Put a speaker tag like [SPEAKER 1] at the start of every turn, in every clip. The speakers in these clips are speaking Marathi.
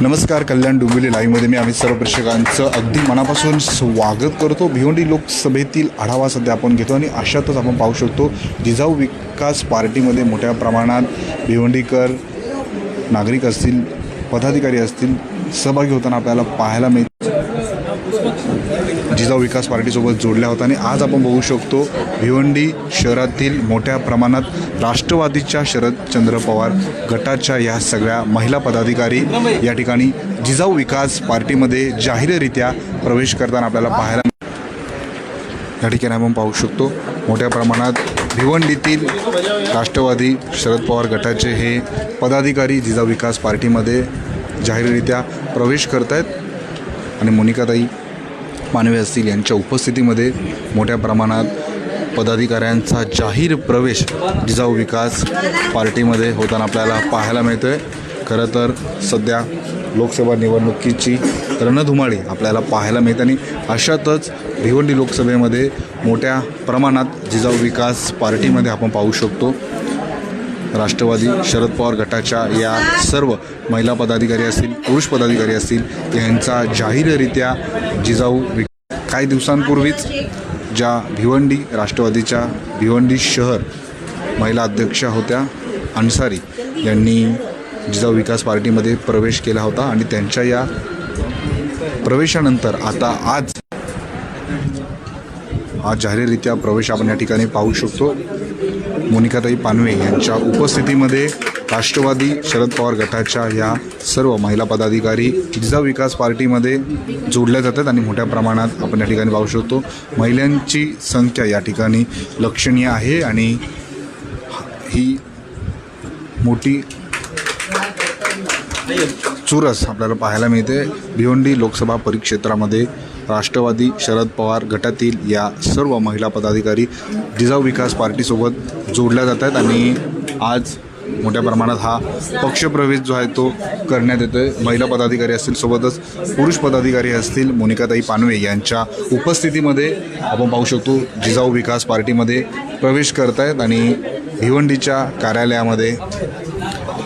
[SPEAKER 1] नमस्कार कल्याण डोंबिवली लाईव्हमध्ये मी आम्ही सर्व प्रेक्षकांचं अगदी मनापासून स्वागत करतो. भिवंडी लोकसभेतील आढावा सध्या आपण घेतो आणि अशातच आपण पाहू शकतो जिजाऊ विकास पार्टीमध्ये मोठ्या प्रमाणात भिवंडीकर नागरिक असतील पदाधिकारी असतील सहभागी होताना आपल्याला पाहायला मिळतं जिजाऊ विकास पार्टीसोबत जोडल्या होत्या आणि आज आपण बघू शकतो भिवंडी शहरातील मोठ्या प्रमाणात राष्ट्रवादीच्या शरदचंद्र पवार गटाच्या या सगळ्या महिला पदाधिकारी या ठिकाणी जिजाऊ विकास पार्टीमध्ये जाहीररित्या प्रवेश करताना आपल्याला पाहायला या ठिकाणी आपण पाहू शकतो मोठ्या प्रमाणात भिवंडीतील राष्ट्रवादी शरद पवार गटाचे हे पदाधिकारी जिजाऊ विकास पार्टीमध्ये जाहीररित्या प्रवेश करत आहेत आणि मोनिकाताई मानवे असतील यांच्या उपस्थितीमध्ये मोठ्या प्रमाणात पदाधिकाऱ्यांचा जाहीर प्रवेश जिजाऊ विकास पार्टीमध्ये होताना आपल्याला पाहायला मिळतो आहे खरं तर सध्या लोकसभा निवडणुकीची रणधुमाळी आपल्याला पाहायला मिळते आणि अशातच भिवंडी लोकसभेमध्ये मोठ्या प्रमाणात जिजाऊ विकास पार्टीमध्ये आपण पाहू शकतो. राष्ट्रवादी शरद पवार गटाच्या या सर्व महिला पदाधिकारी असतील पुरुष पदाधिकारी असतील यांचा जाहीररित्या जिजाऊ काही दिवसांपूर्वीच ज्या भिवंडी राष्ट्रवादीच्या भिवंडी शहर महिला अध्यक्षा होत्या अन्सारी यांनी जिजाऊ विकास पार्टीमध्ये प्रवेश केला होता आणि त्यांच्या या प्रवेशानंतर आता आज आज जाहीररित्या प्रवेश आपण या ठिकाणी पाहू शकतो. मोनिकाताई पानवे यांच्या उपस्थितीमध्ये राष्ट्रवादी शरद पवार गटाच्या या सर्व महिला पदाधिकारी जिजाऊ विकास पार्टीमध्ये जोडल्या जातात आणि मोठ्या प्रमाणात आपण या ठिकाणी पाहू शकतो. महिलांची संख्या या ठिकाणी लक्षणीय आहे आणि ही मोठी चुरस आपल्याला पाहायला मिळते. भिवंडी लोकसभा परिक्षेत्रामध्ये राष्ट्रवादी शरद पवार गटातील या सर्व महिला पदाधिकारी जिजाऊ विकास पार्टीसोबत जोडल्या जात आहेत आणि आज मोठ्या प्रमाणात हा पक्षप्रवेश जो आहे तो करण्यात येतो आहे महिला पदाधिकारी असतील सोबतच पुरुष पदाधिकारी असतील मोनिकाताई पानवे यांच्या उपस्थितीमध्ये आपण पाहू शकतो जिजाऊ विकास पार्टीमध्ये प्रवेश करतायत आणि भिवंडीच्या कार्यालयामध्ये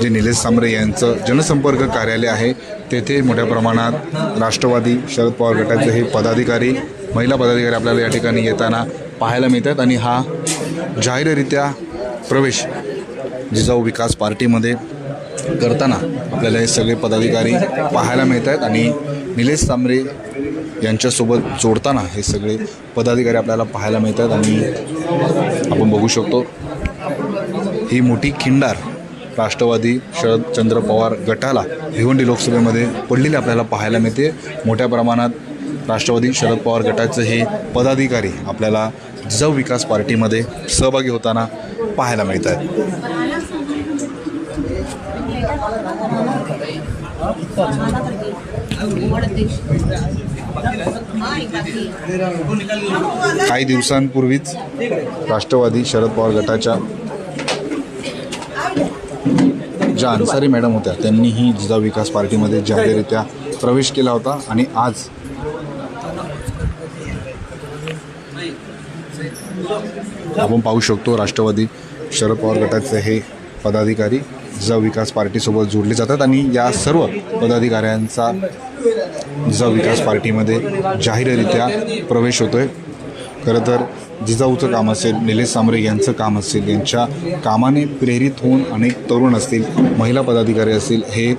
[SPEAKER 1] जे निलेश सांबरे यांचं जनसंपर्क कार्यालय आहे तेथे मोठ्या प्रमाणात राष्ट्रवादी शरद पवार गटाचे हे पदाधिकारी महिला पदाधिकारी आपल्याला या ठिकाणी येताना पाहायला मिळतात आणि हा जाहीररित्या प्रवेश जिजाऊ विकास पार्टीमध्ये करताना आपल्याला हे सगळे पदाधिकारी पाहायला मिळत आहेत आणि निलेश सांबरे यांच्यासोबत जोडताना हे सगळे पदाधिकारी आपल्याला पाहायला मिळतात आणि आपण बघू शकतो ही मोठी खिंडार राष्ट्रवादी शरदचंद्र पवार गटाला भिवंडी लोकसभेमध्ये पडलेली आपल्याला पाहायला मिळते. मोठ्या प्रमाणात राष्ट्रवादी शरद पवार गटाचे हे पदाधिकारी आपल्याला जव विकास पार्टीमध्ये सहभागी होताना पाहायला मिळत आहेत काही दिवसांपूर्वीच राष्ट्रवादी शरद पवार गटाच्या ज्या अन्सारी मॅडम होत्या त्यांनीही जिजा विकास पार्टीमध्ये जाहीररित्या प्रवेश केला होता आणि आज आपण पाहू शकतो राष्ट्रवादी शरद पवार गटाचे हे पदाधिकारी जिजा विकास पार्टीसोबत जोडले जातात आणि या सर्व पदाधिकाऱ्यांचा जिजा विकास पार्टीमध्ये जाहीररित्या प्रवेश होतोय. खरं तर जिजाऊचं काम असेल निलेश सांबरे यांचं काम असेल यांच्या कामाने प्रेरित होऊन अनेक तरुण असतील महिला पदाधिकारी असतील हे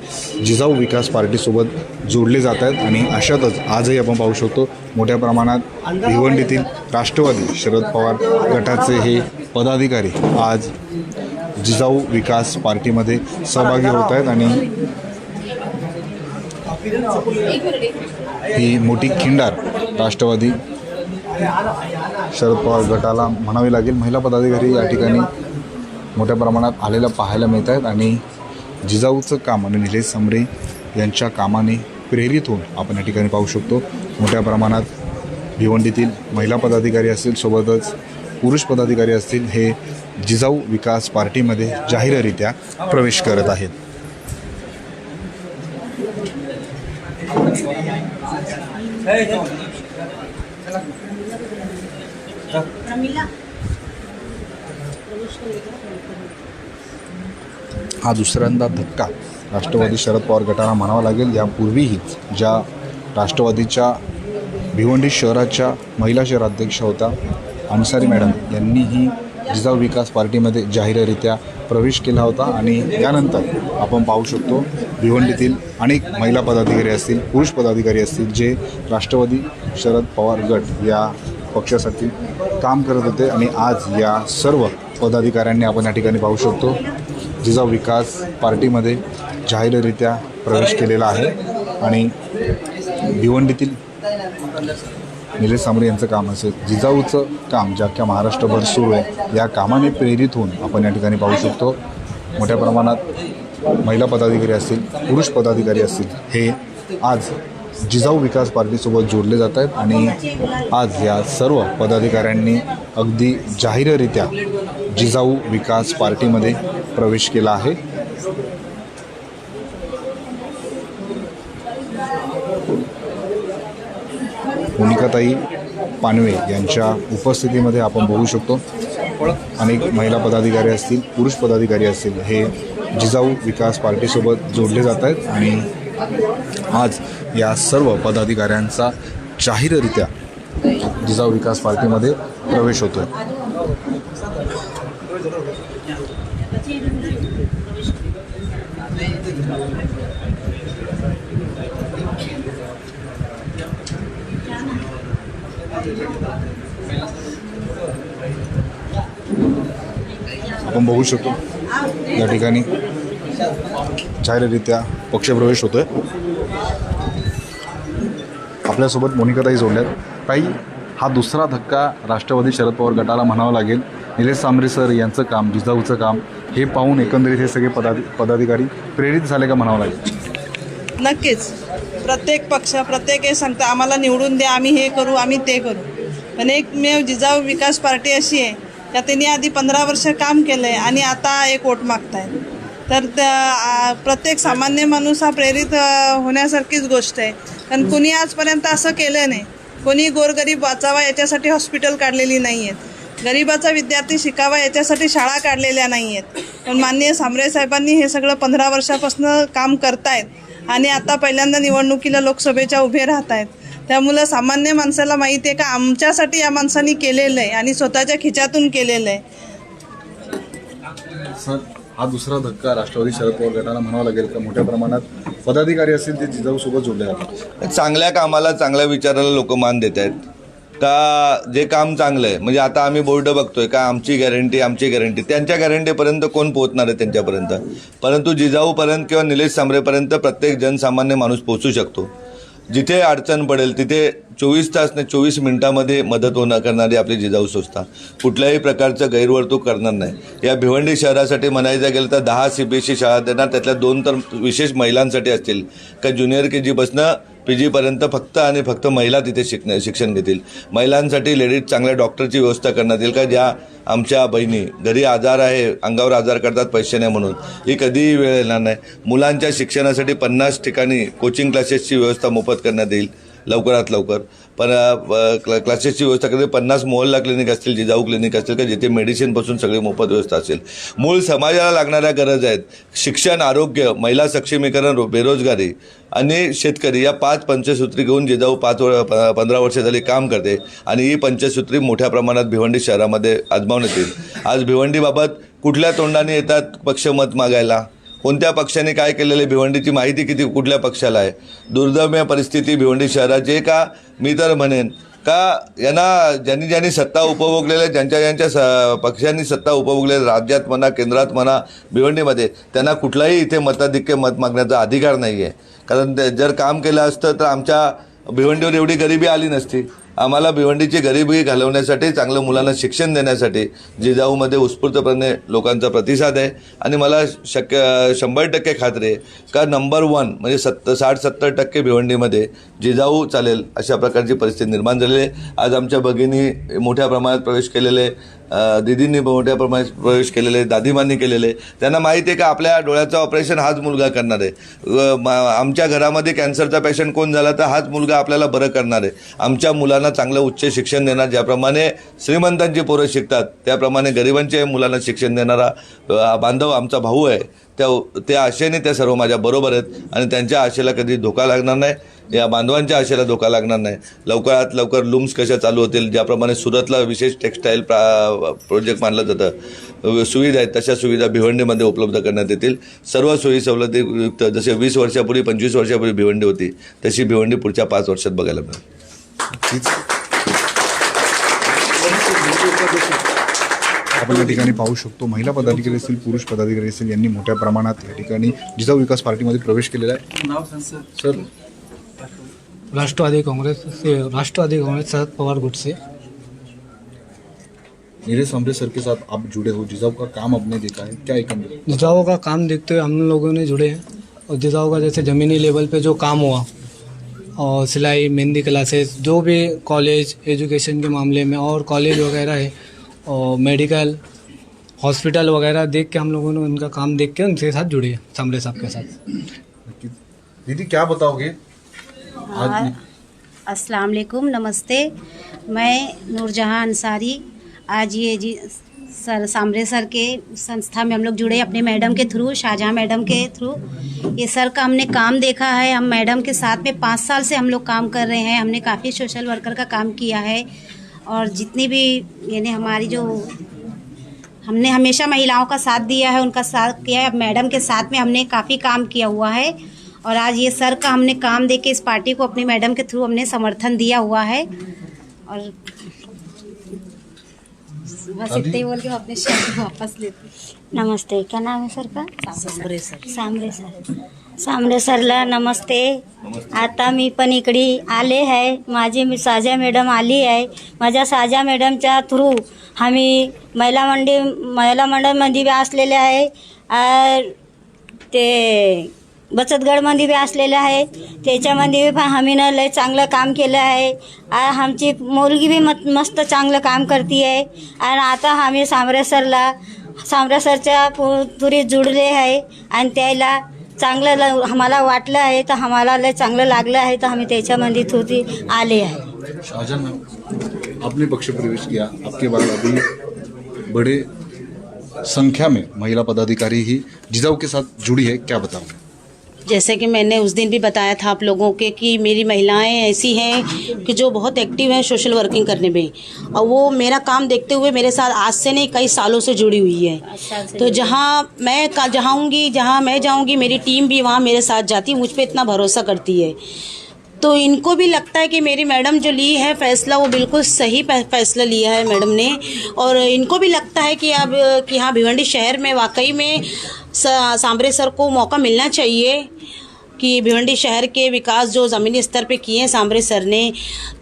[SPEAKER 1] जिजाऊ विकास पार्टीसोबत जोडले जात आहेत आणि अशातच आजही आपण पाहू शकतो मोठ्या प्रमाणात भिवंडीतील राष्ट्रवादी शरद पवार गटाचे हे पदाधिकारी आज जिजाऊ विकास पार्टीमध्ये सहभागी होत आहेत आणि ही मोठी खिंडार राष्ट्रवादी शरद पवार गटाला म्हणावी लागेल. महिला पदाधिकारी या ठिकाणी मोठ्या प्रमाणात आलेल्या पाहायला मिळत आहेत आणि जिजाऊचं काम आणि निलेश समरे यांच्या कामाने प्रेरित होऊन आपण या ठिकाणी पाहू शकतो. मोठ्या प्रमाणात भिवंडीतील महिला पदाधिकारी असतील सोबतच पुरुष पदाधिकारी असतील हे जिजाऊ विकास पार्टीमध्ये जाहीररित्या प्रवेश करत आहेत. हा दुसऱ्यांदा धक्का. राष्ट्रवादी शरद पवार गटाला म्हणावं लागेल यापूर्वीही ज्या राष्ट्रवादीच्या भिवंडी शहराच्या महिला शहर अध्यक्ष होत्या अन्सारी मॅडम यांनीही जिजाऊ विकास पार्टीमध्ये जाहीररित्या प्रवेश केला होता आणि त्यानंतर आपण पाहू शकतो भिवंडीतील अनेक महिला पदाधिकारी असतील पुरुष पदाधिकारी असतील जे राष्ट्रवादी शरद पवार गट या पक्षासाठी काम करत होते आणि आज या सर्व पदाधिकाऱ्यांनी आपण या ठिकाणी पाहू शकतो जिजाऊ विकास पार्टीमध्ये जाहीररित्या प्रवेश केलेला आहे आणि भिवंडीतील निलेश सांबरे यांचं काम असेल जिजाऊचं काम जे अख्ख्या महाराष्ट्रभर सुरू आहे या कामाने प्रेरित होऊन आपण या ठिकाणी पाहू शकतो. मोठ्या प्रमाणात महिला पदाधिकारी असतील पुरुष पदाधिकारी असतील हे आज जिजाऊ विकास पार्टीसोबत जोडले जात आहेत आणि आज या सर्व पदाधिकाऱ्यांनी अगदी जाहीररित्या जिजाऊ विकास पार्टीमध्ये प्रवेश केला आहे. मोनिकाताई पानवे यांच्या उपस्थितीमध्ये आपण बघू शकतो. अनेक महिला पदाधिकारी असतील पुरुष पदाधिकारी असतील हे जिजाऊ विकास पार्टीसोबत जोडले जात आहेत आणि आज या सर्व पदाधिकाऱ्यांचा जाहीररित्या जिजाऊ विकास पार्टीमध्ये प्रवेश होतो आहे आपण बघू शकतो. या ठिकाणी जाहीररित्या पक्षप्रवेश होतोय. आपल्यासोबत मोनिकाताई जोडल्यात. ताई हा दुसरा धक्का राष्ट्रवादी शरद पवार गटाला म्हणावा लागेल. निलेश सांबरे सर यांचं काम जिजाऊचं काम हे पाहून एकंदरीत हे सगळे पदाधि पदाधिकारी प्रेरित झाले का म्हणावं लागेल?
[SPEAKER 2] नक्कीच. प्रत्येक पक्ष प्रत्येक हे सांगतं आम्हाला निवडून द्या आम्ही हे करू आम्ही ते करू. पण एकमेव जिजाऊ विकास पार्टी अशी आहे का त्यांनी आधी पंधरा वर्ष काम केलं आहे आणि आता एक वोट मागतायत. तर त्या प्रत्येक सामान्य माणूस हा प्रेरित होण्यासारखीच गोष्ट आहे. कारण कुणी आजपर्यंत असं केलं नाही. कोणी गोरगरीब वाचावा याच्यासाठी हॉस्पिटल काढलेली नाही आहेत गरिबाचा विद्यार्थी शिकावा याच्यासाठी शाळा काढलेल्या नाही आहेत पण माननीय सामरे साहेबांनी हे सगळं पंधरा वर्षापासून काम करतायत आणि आता पहिल्यांदा निवडणुकीला लोकसभेच्या उभे राहत आहेत त्यामुळं सामान्य माणसाला माहिती आहे का आमच्यासाठी या माणसांनी केलेलं आहे आणि स्वतःच्या खिच्यातून केलेलं आहे.
[SPEAKER 1] हा दुसरा धक्का राष्ट्रवादी शरद पवार गटाला म्हणावा लागेल का? मोठ्या प्रमाणात पदाधिकारी असतील ते जिजाऊसोबत जोडले जातात.
[SPEAKER 3] चांगल्या कामाला चांगल्या विचाराला लोक मान देत आहेत. का जे काम चांगलं आहे म्हणजे आता आम्ही बोर्ड बघतोय का आमची गॅरंटी आमची गॅरंटी. त्यांच्या गॅरंटीपर्यंत कोण पोहोचणार आहे त्यांच्यापर्यंत? परंतु जिजाऊपर्यंत किंवा निलेश सांबरेपर्यंत प्रत्येक जनसामान्य माणूस पोहोचू शकतो. जिथे अडचण पडेल तिथे चोवीस तास नाही चोवीस मिनिटामध्ये मदत होणं करणारी आपली जिजाऊ संस्था. कुठल्याही प्रकारचं गैरवर्तूक करणार नाही. या भिवंडी शहरासाठी म्हणायचं गेलं तर दहा सी बी एस सी शाळा देणार त्यातल्या दोन तर विशेष महिलांसाठी असतील. का ज्युनियर के जीपासनं पी जीपर्यंत फक्त आणि फक्त महिला तिथे शिकण्या शिक्षण घेतील. महिलांसाठी लेडीज चांगल्या डॉक्टरची व्यवस्था करण्यात येईल. का ज्या आमच्या बहिणी घरी आजार आहे अंगावर आजार करतात पैसे नाही म्हणून. ही कधीही वेळ येणार नाही. मुलांच्या शिक्षणासाठी पन्नास ठिकाणी कोचिंग क्लासेसची व्यवस्था मोफत करण्यात येईल. लवकरात लवकर. पण क्ला- क्लासेसची व्यवस्था करते. पन्नास मोहल्ला क्लिनिक असतील जिजाऊ क्लिनिक असतील का जिथे मेडिसिनपासून सगळी मोफत व्यवस्था असेल. मूळ समाजाला लागणाऱ्या गरज आहेत. शिक्षण आरोग्य महिला सक्षमीकरण रो- बेरोजगारी आणि शेतकरी या पाच पंचसूत्री घेऊन जिजाऊ पाच वर प- पंधरा वर्ष झाली काम करते आणि ही पंचसूत्री मोठ्या प्रमाणात भिवंडी शहरामध्ये आजमावण्यात येईल. आज भिवंडीबाबत कुठल्या तोंडाने येतात पक्ष मत मागायला? कोणत्या पक्षाने काय केलेलं आहे भिवंडीची माहिती किती कुठल्या पक्षाला आहे? दुर्दम्य परिस्थिती भिवंडी शहराची का? मी तर म्हणेन. का यांना ज्यांनी ज्यांनी सत्ता उपभोगलेल्या ज्यांच्या ज्यांच्या स पक्षांनी सत्ता उपभोगलेल्या राज्यात म्हणा केंद्रात म्हणा भिवंडीमध्ये त्यांना कुठलाही इथे मताधिक्य मत मागण्याचा अधिकार नाही आहे कारण ते जर काम केलं असतं तर आमच्या भिवंडीवर एवढी गरिबी आली नसती. आम्हाला भिवंडीची गरिबी घालवण्यासाठी चांगलं मुलांना शिक्षण देण्यासाठी जिजाऊमध्ये उत्स्फूर्तपणे लोकांचा प्रतिसाद आहे. आणि मला शक्य शंभर टक्के खात्री आहे का नंबर वन म्हणजे सत्तर साठ सत्तर टक्के भिवंडीमध्ये जिजाऊ चालेल अशा प्रकारची परिस्थिती निर्माण झालेली आहे. आज आमच्या भगिनी मोठ्या प्रमाणात प्रवेश केलेले दीदींनी मोठ्या प्रमाणात प्रवेश केलेले दादीमांनी केलेले. त्यांना माहिती आहे का आपल्या डोळ्याचं ऑपरेशन हाच मुलगा करणार आहे. आमच्या घरामध्ये कॅन्सरचा पेशंट कोण झाला तर हाच मुलगा आपल्याला बरं करणार आहे. आमच्या मुलांना चांगलं उच्च शिक्षण देणार ज्याप्रमाणे श्रीमंतांची पोरं शिकतात त्याप्रमाणे गरिबांच्या मुलांना शिक्षण देणारा बांधव आमचा भाऊ आहे. त्या त्या आशेने त्या सर्व माझ्या बरोबर आहेत आणि त्यांच्या आशेला कधी धोका लागणार नाही. या बांधवांच्या आशेला धोका लागणार नाही. लवकरात लवकर लूम्स कशा चालू होतील ज्याप्रमाणे सुरतला विशेष टेक्स्टाईल प्रा प्रोजेक्ट मानलं जातं सुविधा आहेत तशा सुविधा भिवंडीमध्ये उपलब्ध करण्यात येतील. सर्व सोयी सवलतीयुक्त जसे वीस वर्षापूर्वी पंचवीस वर्षापूर्वी भिवंडी होती तशी भिवंडी पुढच्या पाच वर्षात बघायला मिळेल.
[SPEAKER 1] आपण या ठिकाणी पाहू शकतो महिला पदाधिकारी असतील पुरुष पदाधिकारी असतील यांनी मोठ्या प्रमाणात या ठिकाणी जिजाऊ विकास पार्टीमध्ये प्रवेश केलेला आहे. सर
[SPEAKER 4] राष्ट्रवादी कांग्रेस से राष्ट्रवादी कांग्रेस शरद पवार गुट से।
[SPEAKER 1] नीरज सांबरे सर के साथ आप जुड़े हो जिजाऊ का काम आपने देखा है क्या एकंदर
[SPEAKER 4] जिजाओ का काम देखते हुए हम लोगों ने जुड़े हैं। और जिजाओ का जैसे ज़मीनी लेवल पे जो काम हुआ और सिलाई मेहंदी क्लासेस जो भी कॉलेज एजुकेशन के मामले में और कॉलेज वगैरह है और मेडिकल हॉस्पिटल वगैरह देख के हम लोगों ने उनका काम देख के उनके साथ जुड़े हैं सामरे साहब के साथ।
[SPEAKER 1] दीदी क्या बताओगे?
[SPEAKER 5] अस्सलाम वालेकुम नमस्ते। मैं नूरजहां अंसारी, आज ये जी सर, सामरे सर के संस्था में हम लोग जुड़े अपने मैडम के थ्रू, शाहजहाँ मैडम के थ्रू। ये सर का हमने काम देखा है, हम मैडम के साथ में पाँच साल से हम लोग काम कर रहे हैं, हमने काफ़ी सोशल वर्कर का काम किया है। और जितनी भी यानी हमारी जो, हमने हमेशा महिलाओं का साथ दिया है, उनका साथ किया है मैडम के साथ में हमने काफ़ी काम किया हुआ है। और आज ये सर का हमने काम दे के इस पार्टी को अपनी मैडम के थ्रू हमने समर्थन दिया हुआ है। और बस इतना ही बोल के अपने शब्द वापस लेती
[SPEAKER 6] नमस्ते क्या नाम है सर का?
[SPEAKER 5] सांबरे सर।
[SPEAKER 6] सांबरे सर। सांबरे सरला नमस्ते। आता मी पण इकडे आले आहे माझी मी साजा मॅडम आली आहे माझ्या साजा मैडम मॅडमच्या थ्रू आम्ही महिला मंडी महिला मंडळमध्ये बी असलेले आहे आ, ते बचतगडमध्ये बी असलेलं आहे. त्याच्यामध्ये बी आम्ही ना लय चांगलं काम केलं आहे. आमची मुलगी बी मत मस्त चांगलं काम करते आहे आणि आता आम्ही सांबरेसरला सांबरेसरच्या पुरी जुडले आहे. आणि त्याला चांगलं ल आम्हाला वाटलं आहे तर आम्हाला लय चांगलं लागलं आहे तर आम्ही त्याच्यामध्ये थोडी आले आहे.
[SPEAKER 1] शाहजहां आपने पक्ष प्रवेश किया आपके बाद अभी बड़े संख्या में महिला पदाधिकारी ही जिजाऊ के साथ जुड़ी है क्या बताओगे?
[SPEAKER 5] जैसे कि मैंने उस दिन भी बताया था आप लोगों के कि मेरी महिलाएँ ऐसी हैं कि जो बहुत एक्टिव हैं सोशल वर्किंग करने में। और वो मेरा काम देखते हुए मेरे साथ आज से नहीं कई सालों से जुड़ी हुई है। तो जहाँ मैं जाऊँगी जहाँ मैं जाऊँगी मेरी टीम भी वहाँ मेरे साथ जाती है मुझ पर इतना भरोसा करती है। तो इनको भी लगता है कि मेरी मैडम जो ली है फैसला वो बिल्कुल सही फैसला लिया है मैडम ने। और इनको भी लगता है कि अब कि हाँ भिवंडी शहर में वाकई में सांबरे सर को मौका मिलना चाहिए। कि भिवंडी शहर के विकास जो ज़मीनी स्तर पे किए हैं सांबरे सर ने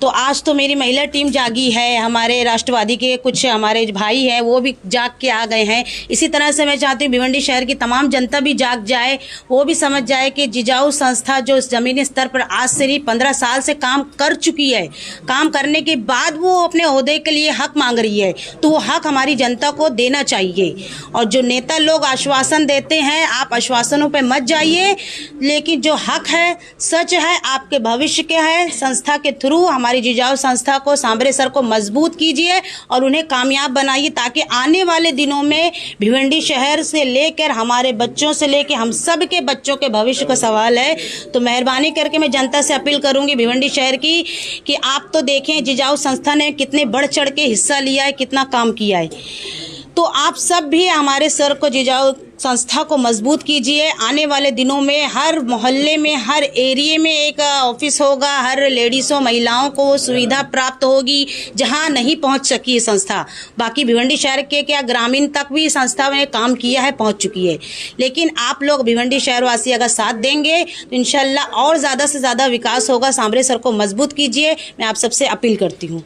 [SPEAKER 5] तो आज तो मेरी महिला टीम जागी है, हमारे राष्ट्रवादी के कुछ हमारे भाई हैं, वो भी जाग के आ गए हैं। इसी तरह से मैं चाहती हूँ भिवंडी शहर की तमाम जनता भी जाग जाए, वो भी समझ जाए कि जिजाऊ संस्था जो ज़मीनी स्तर पर आज से नहीं, पंद्रह साल से काम कर चुकी है। काम करने के बाद वो अपने अहदे के लिए हक मांग रही है तो वो हक हमारी जनता को देना चाहिए। और जो नेता लोग आश्वासन देते हैं, आप आश्वासनों पर मत जाइए, लेकिन जो हक है, सच है, आपके भविष्य के है, संस्था के थ्रू हमारी जिजाऊ संस्था को, सांबरे सर को मज़बूत कीजिए और उन्हें कामयाब बनाइए ताकि आने वाले दिनों में भिवंडी शहर से लेकर हमारे बच्चों से लेकर हम सब के बच्चों के भविष्य का सवाल है। तो मेहरबानी करके मैं जनता से अपील करूँगी भिवंडी शहर की कि आप तो देखें, जिजाऊ संस्था ने कितने बढ़ चढ़ के हिस्सा लिया है, कितना काम किया है। तो आप सब भी हमारे सर को जिजाऊ संस्था को मज़बूत कीजिए। आने वाले दिनों में हर मोहल्ले में, हर एरिए में एक ऑफ़िस होगा, हर लेडीज़ों, महिलाओं को सुविधा प्राप्त होगी, जहाँ नहीं पहुँच सकी ये संस्था। बाकी भिवंडी शहर के क्या ग्रामीण तक भी संस्था में काम किया है, पहुँच चुकी है। लेकिन आप लोग भिवंडी शहरवासी अगर साथ देंगे तो इंशाल्लाह और ज़्यादा से ज़्यादा विकास होगा। सांबरे सर को मज़बूत कीजिए। मैं आप सबसे अपील करती हूँ।